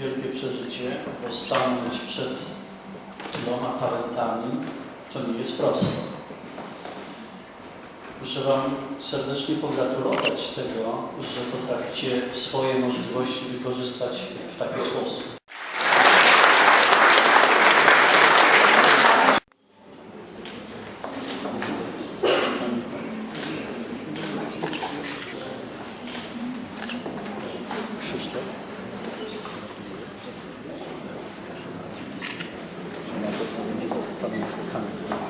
wielkie przeżycie, bo stanąć przed tyloma talentami to nie jest proste. Muszę Wam serdecznie pogratulować tego, że potraficie swoje możliwości wykorzystać w taki sposób. Krzysztof. 咱们看看